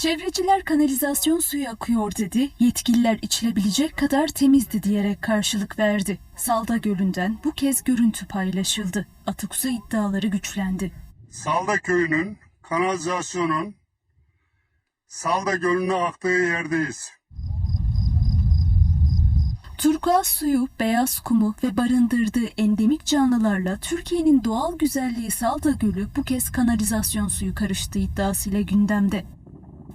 Çevreciler kanalizasyon suyu akıyor dedi, yetkililer içilebilecek kadar temizdi diyerek karşılık verdi. Salda Gölü'nden bu kez görüntü paylaşıldı. Atık su iddiaları güçlendi. Salda köyünün kanalizasyonun Salda Gölü'ne aktığı yerdeyiz. Turkuaz suyu, beyaz kumu ve barındırdığı endemik canlılarla Türkiye'nin doğal güzelliği Salda Gölü bu kez kanalizasyon suyu karıştığı iddiasıyla gündemde.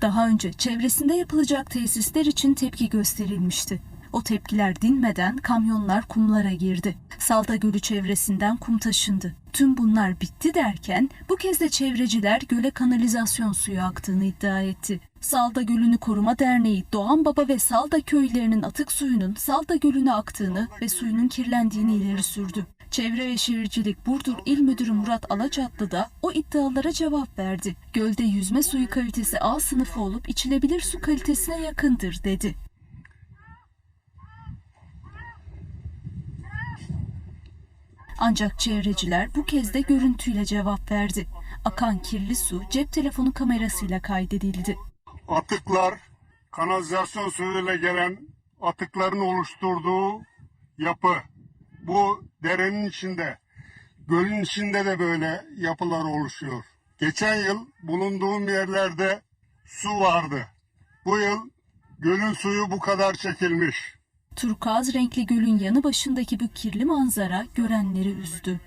Daha önce çevresinde yapılacak tesisler için tepki gösterilmişti. O tepkiler dinmeden kamyonlar kumlara girdi. Salda Gölü çevresinden kum taşındı. Tüm bunlar bitti derken bu kez de çevreciler göle kanalizasyon suyu aktığını iddia etti. Salda Gölü'nü Koruma Derneği Doğan Baba ve Salda köylerinin atık suyunun Salda Gölü'ne aktığını ve suyunun kirlendiğini ileri sürdü. Çevre ve Şehircilik Burdur İl Müdürü Murat Alaçatlı da o iddialara cevap verdi. Gölde yüzme suyu kalitesi A sınıfı olup içilebilir su kalitesine yakındır dedi. Ancak çevreciler bu kez de görüntüyle cevap verdi. Akan kirli su cep telefonu kamerasıyla kaydedildi. Atıklar kanalizasyon suyuyla gelen atıkların oluşturduğu yapı. Bu derenin içinde, gölün içinde de böyle yapılar oluşuyor. Geçen yıl bulunduğum yerlerde su vardı. Bu yıl gölün suyu bu kadar çekilmiş. Turkuaz renkli gölün yanı başındaki bu kirli manzara görenleri üzdü.